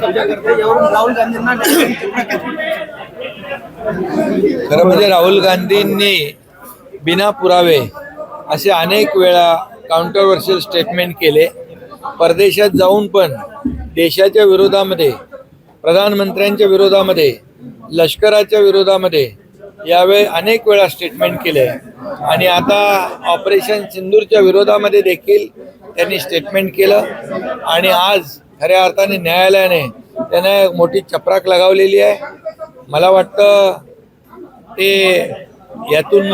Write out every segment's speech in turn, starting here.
कब्जा करते यावरून राहुल गांधींना खरं म्हणजे राहुल गांधींनी बिना पुरावे असे अनेक वेळा काउंटरवर्शियल स्टेटमेंट केले. परदेशात जाऊन पण देशाच्या विरोधामध्ये प्रधानमंत्र्यांच्या विरोधामध्ये लष्कराच्या विरोधामध्ये यावेळी अनेक वेळा स्टेटमेंट केले. आणि आता ऑपरेशन सिंदूरच्या विरोधामध्ये देखील त्यांनी स्टेटमेंट केलं. आणि आज खऱ्या अर्थाने न्यायालयाने त्यांना एक मोठी चपराक लगावलेली आहे. मला वाटतं ते यातून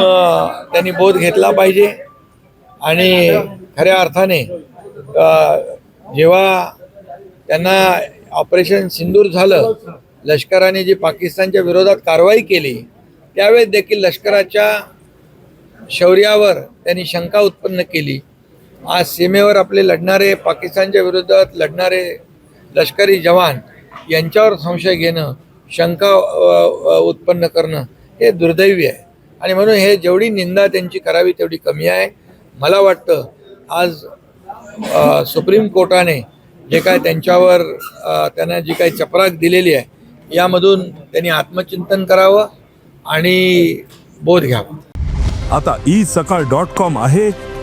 त्यांनी बोध घेतला पाहिजे आणि खऱ्या अर्थाने जेव्हा त्यांना ऑपरेशन सिंदूर झालं लष्कराने जी पाकिस्तानच्या विरोधात कारवाई केली त्यावेळेस देखील लष्कराच्या शौर्यावर त्यांनी शंका उत्पन्न केली. आज सीमेवर आपले लढणारे पाकिस्तानच्या विरोधात लढणारे लष्करी जवान यांच्यावर संशय घेणं शंका उत्पन्न करणं हे दुर्दैवी आहे. आणि म्हणून हे जेवढी निंदा त्यांची करावी तेवढी कमी आहे. मला वाटतं आज सुप्रीम कोर्टाने जे काय त्यांच्यावर त्यांना जी काही चपराक दिलेली आहे यामधून त्यांनी आत्मचिंतन करावं आणि बोध घ्यावा. आता ई सकाळ डॉट कॉम आहे.